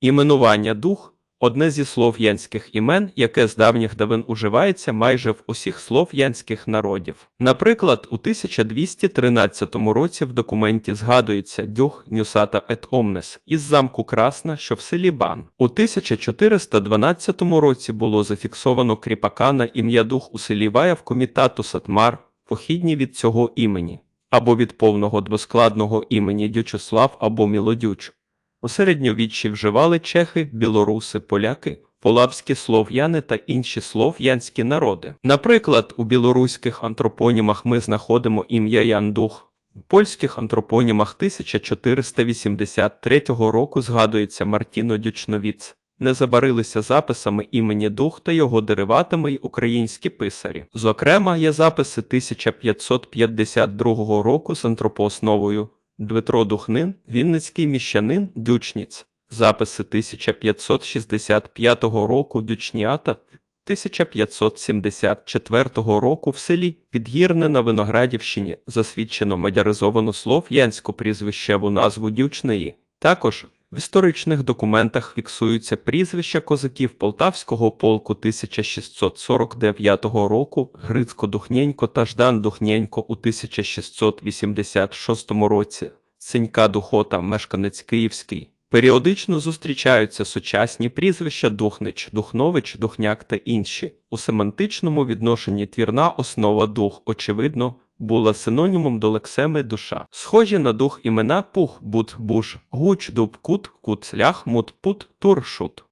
Іменування дух одне зі слов'янських імен, яке з давніх давен уживається майже в усіх слов'янських народів. Наприклад, у 1213 році в документі згадується дюх Нюсата ет Омнес із замку Красна, що в селі Бан. У 1412 році було зафіксовано кріпака на ім'я дух у селі Ваяв комітату Сатмар, похідні від цього імені, або від повного двоскладного імені Дючослав або Мілодюч. У середньовіччі вживали чехи, білоруси, поляки, полавські слов'яни та інші слов'янські народи. Наприклад, у білоруських антропонімах ми знаходимо ім'я Яндух. У польських антропонімах 1483 року згадується Мартіно Дючновіц. Не забарилися записами імені Дух та його дериватами й українські писарі. Зокрема, є записи 1552 року з антропоосновою Дмитро Духнин, Вінницький міщанин, Дючніць. Записи 1565 року Дючніата, 1574 року в селі Підгірне на Виноградівщині засвідчено мадяризовано слов'янську прізвищеву назву Дючнеї. Також в історичних документах фіксуються прізвища козаків Полтавського полку 1649 року, Грицько Духнєнько та Ждан Духнєнько у 1686 році, Синька Духота, мешканець Київський. Періодично зустрічаються сучасні прізвища Духнич, Духнович, Духняк та інші. У семантичному відношенні твірна основа дух, очевидно, була синонімом до лексеми душа. Схожі на дух імена пух, бут, буш, гуч, дуб, кут, кут, мут, пут, тур, шут.